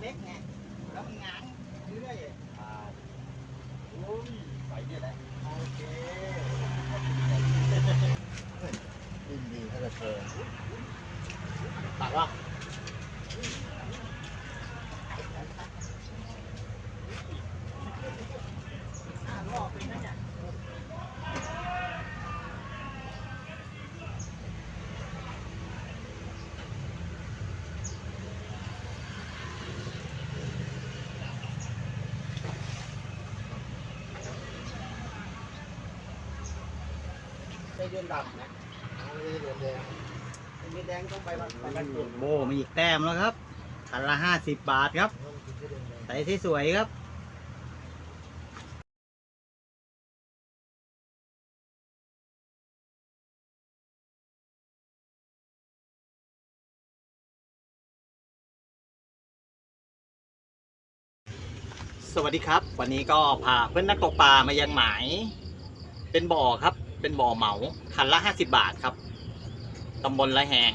เป็นตัวเล็กไงแล้วมันง้างเรื่อย อ่าโอ้ยใส่เนี่ยแหละ ๆโอเค ยินดีถ้าจะเจอตักว่า อ่ารอบเป็นนะเนี่ย ได้เดือนดำนะไม่ได้เดือนแดงเป็นแดงต้องไปวันไปวันโศุกร์โบมีอีกแต้มแล้วครับคันละห้าสิบบาทครับใส่ที่สวยครับสวัสดีครับ วันนี้ก็พาเพื่อนนักตกปลามายังหมาย เป็นบ่อครับ เป็นบ่อเหมาคันละห้าสิบบาทครับตำบลละแหง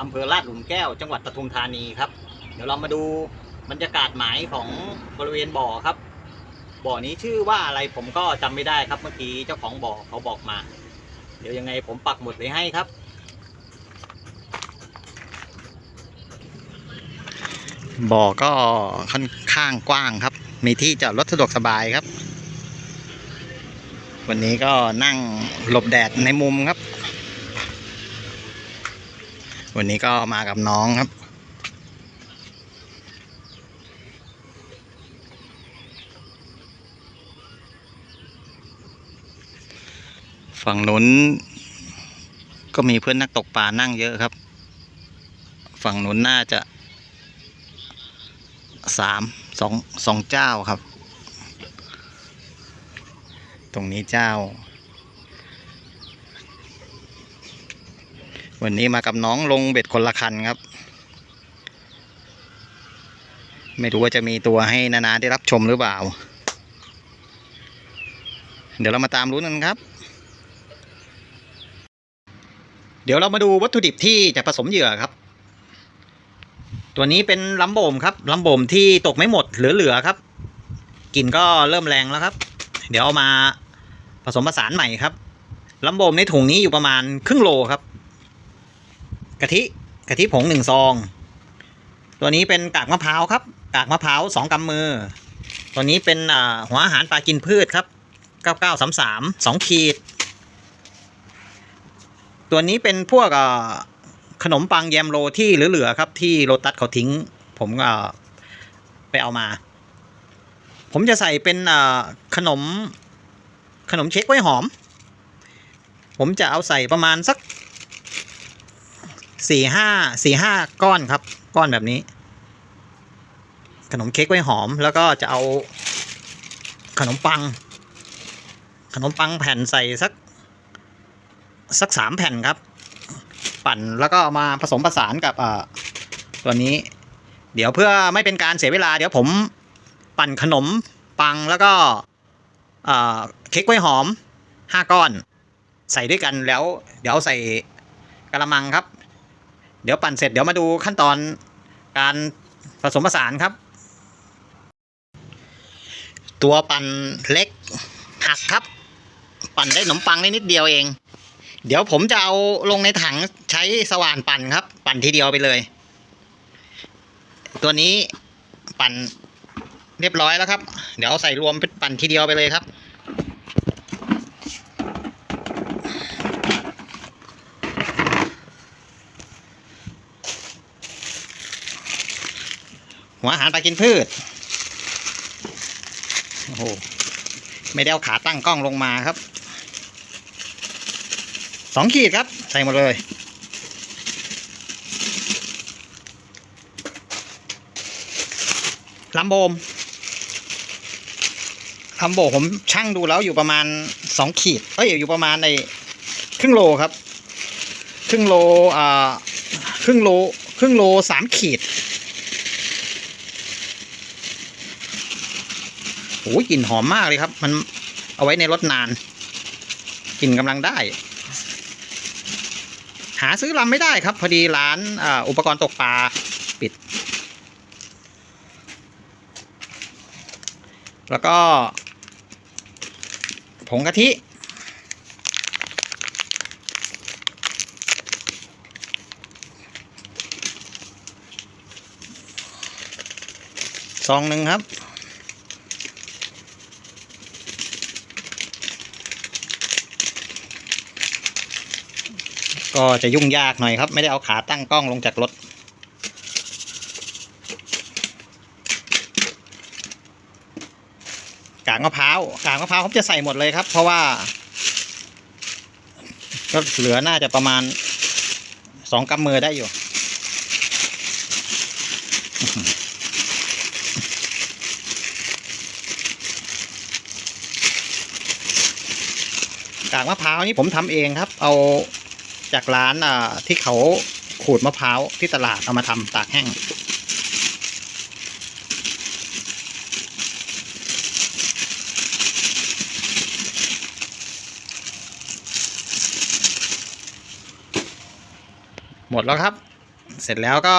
อำเภอลาดหลุมแก้ว จังหวัดปทุมธานีครับ เดี๋ยวเรามาดูบรรยากาศหมายของบริเวณบ่อครับ บ่อนี้ชื่อว่าอะไรผมก็จำไม่ได้ครับเมื่อกี้เจ้าของบ่อเขาบอกมา เดี๋ยวยังไงผมปักหมุดไว้ให้ครับ บ่อก็ค่อนข้างกว้างครับ มีที่จอดรถสะดวกสบายครับ วันนี้ก็นั่งหลบแดดในมุมครับ วันนี้ก็มากับน้องครับ ฝั่งนู้นก็มีเพื่อนนักตกปลานั่งเยอะครับ ฝั่งนู้นน่าจะสามสองสองเจ้าครับ ตรงนี้เจ้า วันนี้มากับน้องลงเบ็ดคนละคันครับ ไม่รู้ว่าจะมีตัวให้นานาได้รับชมหรือเปล่า เดี๋ยวเรามาตามรุ้นกันครับ เดี๋ยวเรามาดูวัตถุดิบที่จะผสมเหยื่อครับ ตัวนี้เป็นลำโบมครับลำโบมที่ตกไม่หมดเหลือๆครับกลิ่นก็เริ่มแรงแล้วครับ เดี๋ยวเอามา ผสมผสานใหม่ครับลำโบมในถุงนี้อยู่ประมาณครึ่งโลครับ กะทิกะทิผงหนึ่งซอง ตัวนี้เป็นกากมะพร้าวครับ กากมะพร้าวสองกำมือ ตัวนี้เป็นหัวอาหารปลากินพืชครับเก้าเก้าสามสามสองขีด ตัวนี้เป็นพวกขนมปังแยมโรที่เหลือๆครับ ที่โรตัสเขาทิ้ง ผมก็ไปเอามา ผมจะใส่เป็นขนม ขนมเค้กไว้หอม ผมจะเอาใส่ประมาณสักสี่ห้าสี่ห้าก้อนครับ ก้อนแบบนี้ ขนมเค้กไว้หอม แล้วก็จะเอาขนมปัง ขนมปังแผ่นใส่สักสักสามแผ่นครับ ปั่นแล้วก็มาผสมผสานกับตัวนี้ เดี๋ยวเพื่อไม่เป็นการเสียเวลา เดี๋ยวผมปั่นขนมปังแล้วก็เค้กกล้วยหอมห้าก้อน ใส่ด้วยกันแล้ว เดี๋ยวใส่กระมังครับ เดี๋ยวปั่นเสร็จเดี๋ยวมาดูขั้นตอนการผสมผสานครับ ตัวปั่นเล็กหักครับ ปั่นได้ขนมปังได้นิดเดียวเอง เดี๋ยวผมจะเอาลงในถังใช้สว่านปั่นครับ ปั่นทีเดียวไปเลย ตัวนี้ปั่นเรียบร้อยแล้วครับ เดี๋ยวใส่รวมเป็นปั่นทีเดียวไปเลยครับ หัวอาหารปลากินพืช โอ้โห ไม่ได้เอาขาตั้งกล้องลงมาครับ สองขีดครับ ใส่หมดเลยลำโบมลำโบผมช่างดูแล้วอยู่ประมาณสองขีด เอ้ยอยู่ประมาณในครึ่งโลครับ ครึ่งโลอ่าครึ่งโล ครึ่งโลสามขีด โอ้ยกลิ่นหอมมากเลยครับ มันเอาไว้ในรถนานกลิ่นกำลังได้ หาซื้อลำไม่ได้ครับ พอดีร้านอ,อุปกรณ์ตกปลาปิด แล้วก็ผงกะทิซองหนึ่งครับ ก็จะยุ่งยากหน่อยครับ ไม่ได้เอาขาตั้งกล้องลงจากรถ กากมะพร้าวกากมะพร้าวผมจะใส่หมดเลยครับ เพราะว่า ก็เหลือน่าจะประมาณสองกำมือได้อยู่กากมะพร้าวนี่ผมทำเองครับ เอา จากร้านที่เขาขูดมะพร้าวที่ตลาดเอามาทำตากแห้ง หมดแล้วครับ เสร็จแล้วก็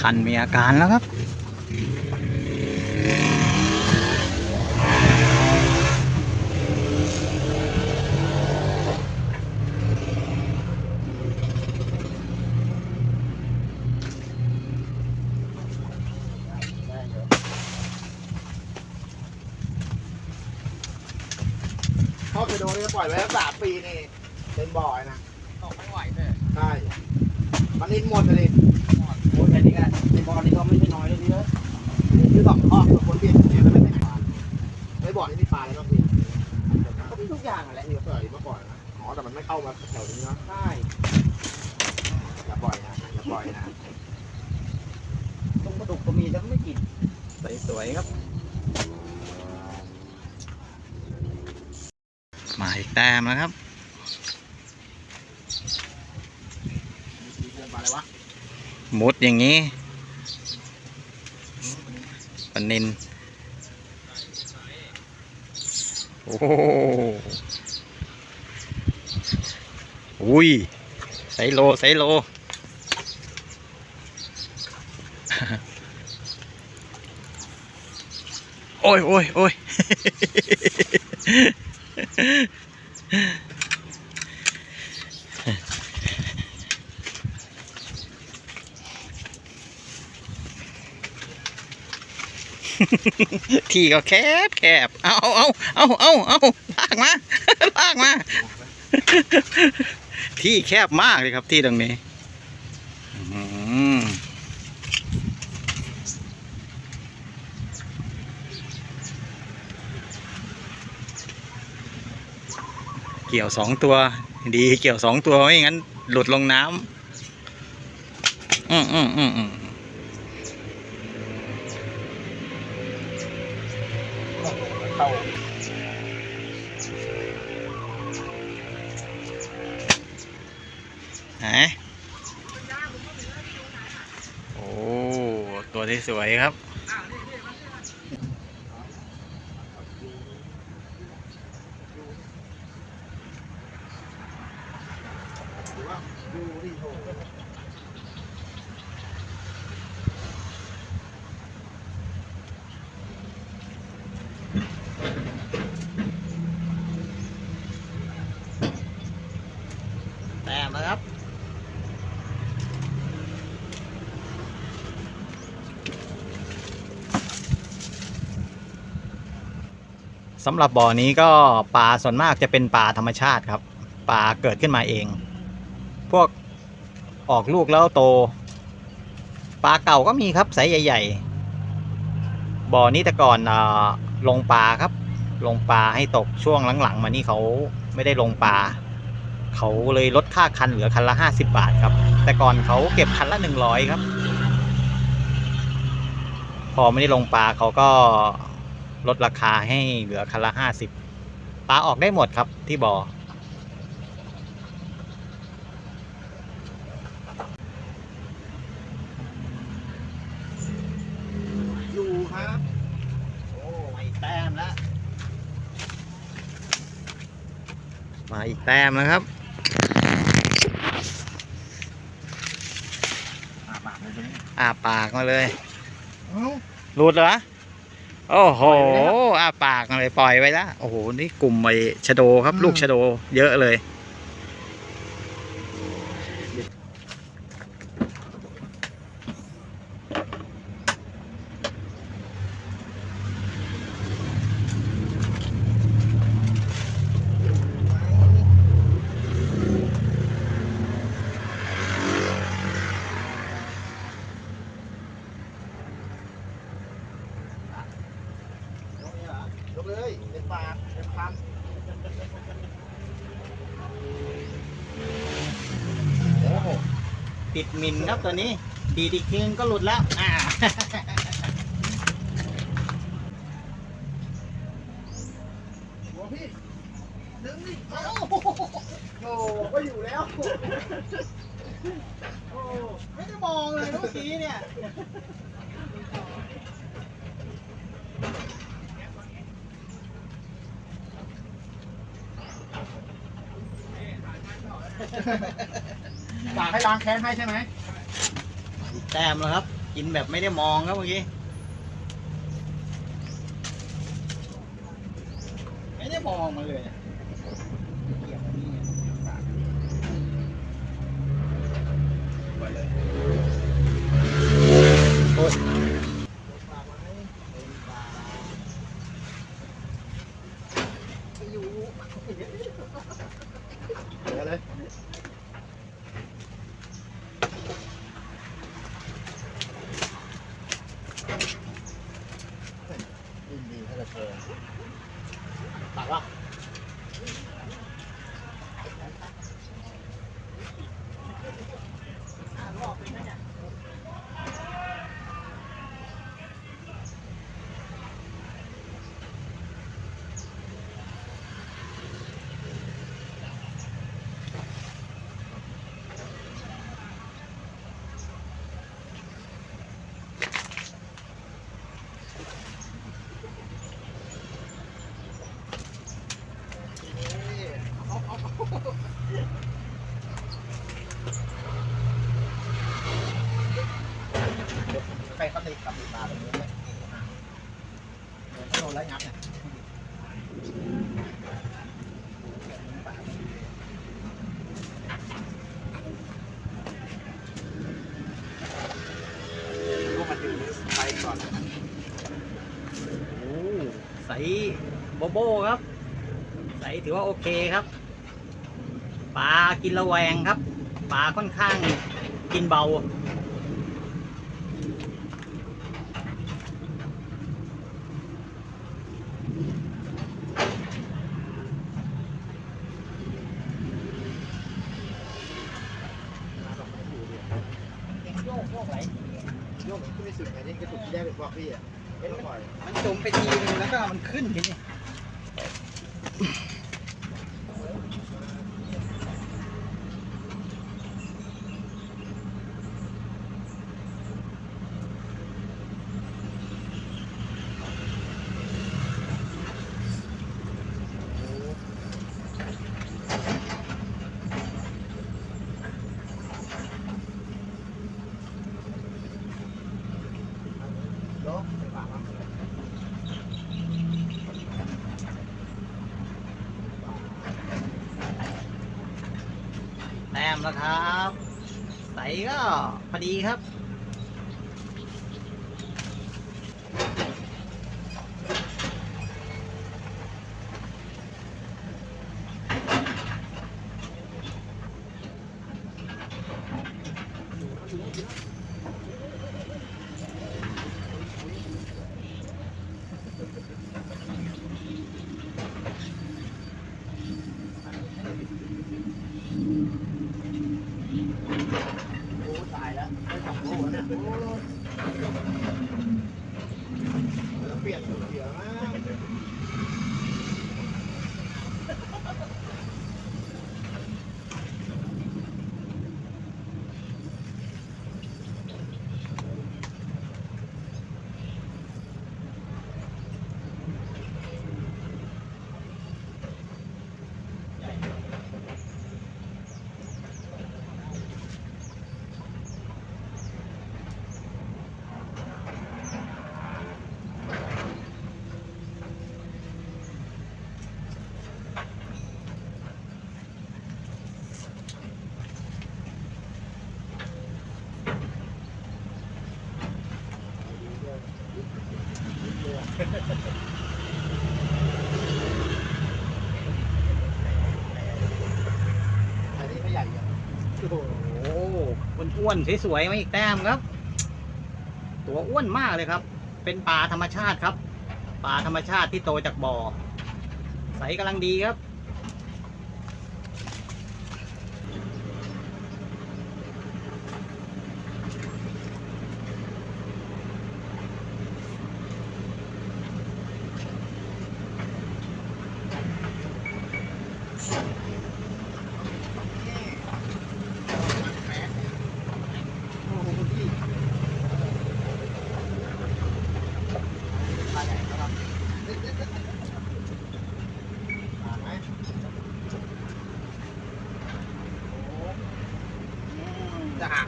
คันมีอาการแล้วครับ พ่อเคยโดนนี่ ปล่อยไว้ตั้งสามปีนี่เป็นบ่อยนะตกไม่ไหวเลยใช่มันนินหมดเลยโอ้ยแค่นี้ก็ในบอลนี่ก็ไม่ใช่น้อยเลยพี่เอ้ยคือสองข้อคือคนเปลี่ยนเนี่ยแล้วไม่ใส่ปลาไม่บ่อนี่มีปลาอะไรบ้างพี่ก็มีทุกอย่างแหละนี่ก็เคยเมื่อก่อนนะอ๋อแต่มันไม่เข้ามาแถวนี้เนาะใช่ อย่าปล่อยนะอย่าปล่อยนะ ตรงกระดูกก็มีแต่ก็ไม่กิน สวยๆครับ มาอีกแต้มแล้วครับมีเรื่องปลาอะไรวะมุดอย่างนี้ปลานินโอ้โหอุ้ยไซโลไซโลโอ้ยโอ้ยโอ้ย ที่ก็แคบแคบเอาเอาเอาเอาเอาลากมาลากมา ที่แคบมากเลยครับที่ตรงนี้ อืม เกี่ยวสองตัว ดีเกี่ยวสองตัวไม่งั้น หลุดลงน้ำอืมอืมอืมอืมเข้าฮะโอ้ ตัวที่สวยครับ แต้มแล้วครับ สำหรับบ่อนี้ก็ปลาส่วนมากจะเป็นปลาธรรมชาติครับ ปลาเกิดขึ้นมาเอง พวกออกลูกแล้วโต ปลาเก่าก็มีครับไซส์ใหญ่ ๆ บ่อนี้แต่ก่อนอลงปลาครับ ลงปลาให้ตกช่วงหลังๆ มานี่เขาไม่ได้ลงปลา เขาเลยลดค่าคันเหลือคันละห้าสิบบาทครับ แต่ก่อนเขาเก็บคันละหนึ่งร้อยครับ พอไม่ได้ลงปลาเขาก็ลดราคาให้เหลือคันละห้าสิบปลาออกได้หมดครับที่บ่ออยู่ครับ โอ้ไม่แต้มแล้ว มาอีกแต้มแล้วครับ อาปากเลยตรงนี้ อาปากมาเลย เอ้าหลุดเหรอ โอ้โหอาปากมาเลยปล่อยไว้แล้วโอ้โห นี่กลุ่มไอ้ชะโดครับ ลูกชะโด เยอะเลยยกนี่เหรอยกเลยเป็นปากเป็นคำโอ้โห ติดมินครับตัวนี้ ดีดอีกทีนึงก็หลุดแล้ว อ่า หัวพี่ดึงดิเอ้าโอ้ก็อยู่แล้ว โอ้ไม่ได้มองเลยเมื่อกี้เนี่ย อยากให้ล้างแค้นให้ใช่ไหมแต้มแล้วครับ กินแบบไม่ได้มองครับเมื่อกี้ ไม่ได้มองมาเลยโอ้ย เดี๋ยวเลย ยินดีถ้าจะเจอปากว่า ใครเขา ติดกับตาตรงนี้เลยโดนแล้วงับเนี่ยก็มาถึงไปก่อนโอ้ใสโบโบครับ ใสถือว่าโอเคครับ ปลากินระแวงครับ ปลาค่อนข้างกินเบา โยกโยกไหล โยกขึ้นไม่สุดไงนี่กระตุกที่แยกเป็นพวกพี่อะเห็นบ่อยมันจมไปทีนึงแล้วก็มันขึ้นทีนี้ โยกเป็นปากว่า แต้มแล้วครับ็พอดีครับ โอ้โหอ้วนๆสวยๆมาอีกแต้มครับ ตัวอ้วนมากเลยครับ เป็นปลาธรรมชาติครับปลาธรรมชาติที่โตจากบ่อ ใสกำลังดีครับ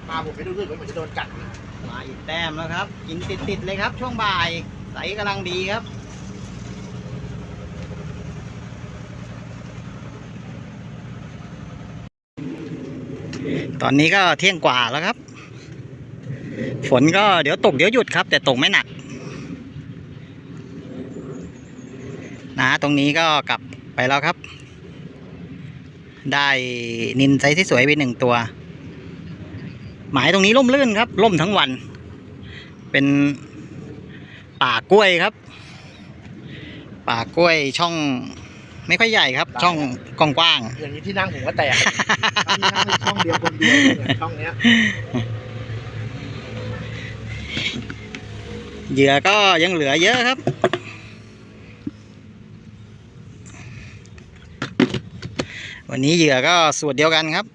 จะหากปลาผมไม่รู้สึกว่าเหมือนจะโดนกัดมาอีกแต้มแล้วครับ กินติดๆเลยครับ ช่วงบ่าย ใสกำลังดีครับตอนนี้ก็เที่ยงกว่าแล้วครับ ฝนก็เดี๋ยวตกเดี๋ยวหยุดครับ แต่ตกไม่หนัก นะตรงนี้ก็กลับไปแล้วครับ ได้นินไซส์ที่สวยไปหนึ่งตัว หมายตรงนี้ร่มรื่นครับร่มทั้งวัน เป็นป่ากล้วยครับ ป่ากล้วยช่อง ไม่ค่อยใหญ่ครับ ช่องกว้างอย่างนี้ที่นั่งผมก็แตกที่นั่งในช่องเดียวคนเดียวเนี่ยช่องเนี้ยๆเหยื่อก็ยังเหลือเยอะครับ วันนี้เหยื่อก็สูตรเดียวกันครับ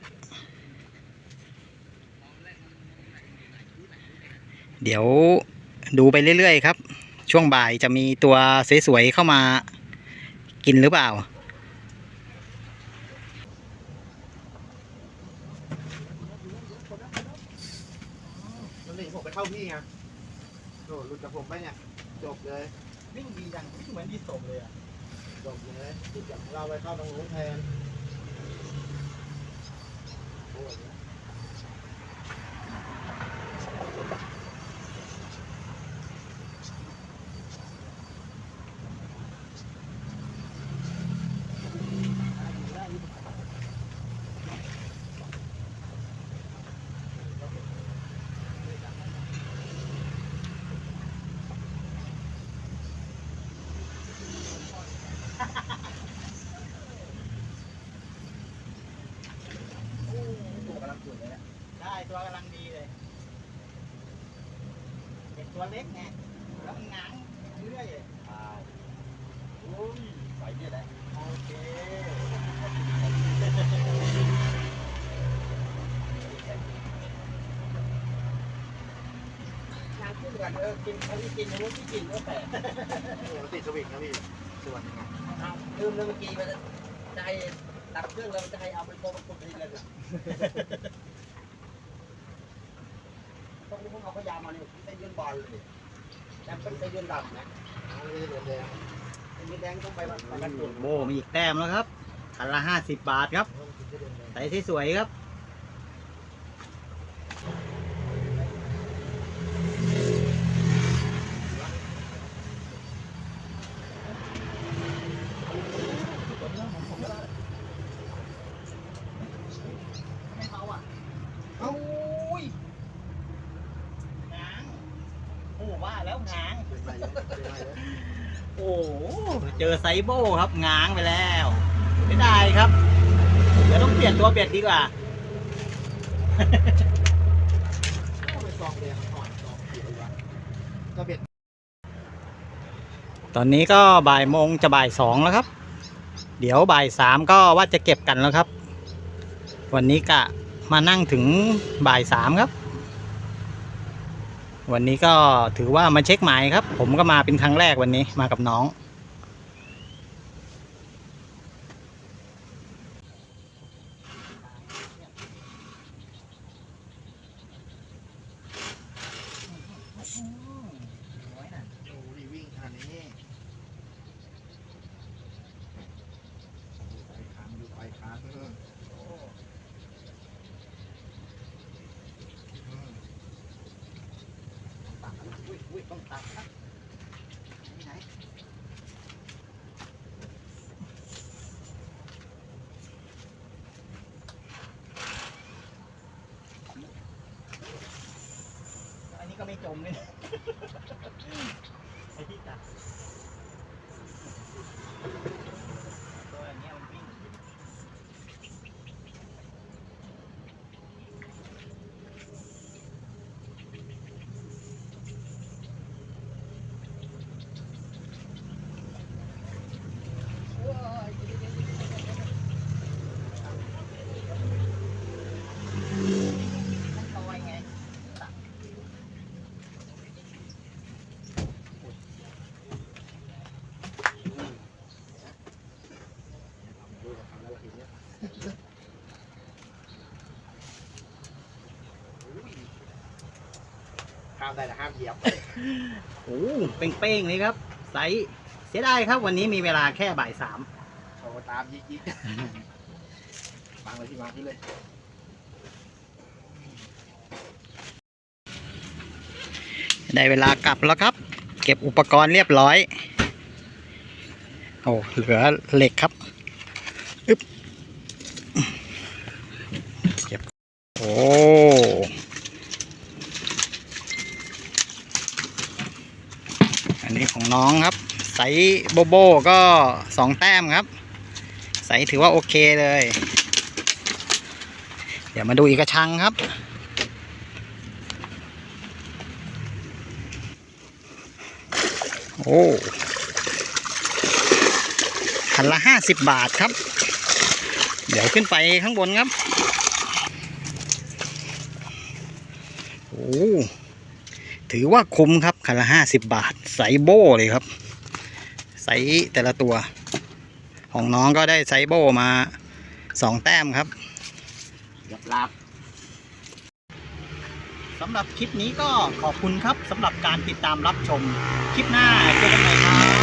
เดี๋ยวดูไปเรื่อยๆครับ ช่วงบ่ายจะมีตัวสวยๆเข้ามากินหรือเปล่า มันหนีผมไปเข้าพี่ไงโอ้หลุดจากผมไปเนี่ย จบเลยวิ่งดีจังเหมือนดีสมเลยอะจบเลยหลุดจากเราไปเข้าตรงนู้นแทนโอ้ย ตัวกำลังสวยเลยได้ตัวกำลังดีเลยเด็กตัวเล็กไง แล้วมันง้างเรื่อยโอ้ยใส่เนี่ยแหละ โอเคงานขึ้นกันเออ กินเขาที่กินไม่ที่กินก็แต่โอ้โหติดสวิงนะพี่ ส่วนหนึงอะลืมเลยเมื่อกี้มันจะให้ตัดเครื่องแล้วจะให้เอาไปโปรประกบเลยต้องรู้ว่าเขาพยามมาเนี่ยเป็นยืนบอลเลย แต่เป็นเป็นยืนดำนะเอาไม่ได้เดือดแดงเป็นยืนแดงต้องไปมันไปมันตุ่นโบมีอีกแต้มแล้วครับคันละห้าสิบบาทครับใส่ที่สวยครับ ไม่เขาอะ เอ้า อุ้ยง้างโอ้ว่าแล้วง้าง เป็นไรเยอะเป็นไรเยอะ โอ้โห เจอไซโบครับง้างไปแล้วไม่ได้ครับเดี๋ยวต้องเปลี่ยนตัวเบ็ดดีกว่าเอาไปซองแดงก่อนซองเขียวดีกว่าตอนนี้ก็บ่ายโมงจะบ่ายสองแล้วครับ เดี๋ยวบ่ายสามก็ว่าจะเก็บกันแล้วครับ วันนี้กะมานั่งถึงบ่ายสามครับ วันนี้ก็ถือว่ามาเช็คหมายครับ ผมก็มาเป็นครั้งแรกวันนี้มากับน้อง โอ้ยวิ่งขนาดนี้อยู่ไปค้างอยู่ไปค้างเอออืม ตัดอุ้ยอุ้ยต้องตัดครับนี่ไหน ไม่จมเลยไอ้ที่ตัดตัวอันเนี้ยมันวิ่ง มันลอยไง ดูกับทำแล้วเราเห็นเนี่ย ห้ามได้แต่ห้ามเหยียบโอ้เป้งๆเลยครับไซส์เสียดายครับ วันนี้มีเวลาแค่บ่ายสามโชว์ตามยิกยิกวางเลยที่วางที่เลยได้เวลากลับแล้วครับ เก็บอุปกรณ์เรียบร้อย โอ้เหลือเหล็กครับอึ๊บเก็บโอ้อั น้องครับไซส์โบโบก็สองแต้มครับไซส์ถือว่าโอเคเลย เดี๋ยวมาดูอีกกระชังครับ โอ้คันละห้าสิบบาทครับ เดี๋ยวขึ้นไปข้างบนครับ โอ้ถือว่าคุ้มครับ คันละห้าสิบบาทไซส์โบ้เลยครับไซส์แต่ละตัว ของน้องก็ได้ไซส์โบ้มาสองแต้มครับเหยียบลาบสำหรับคลิปนี้ก็ขอบคุณครับสำหรับการติดตามรับชม คลิปหน้าเจอกันใหม่ครับ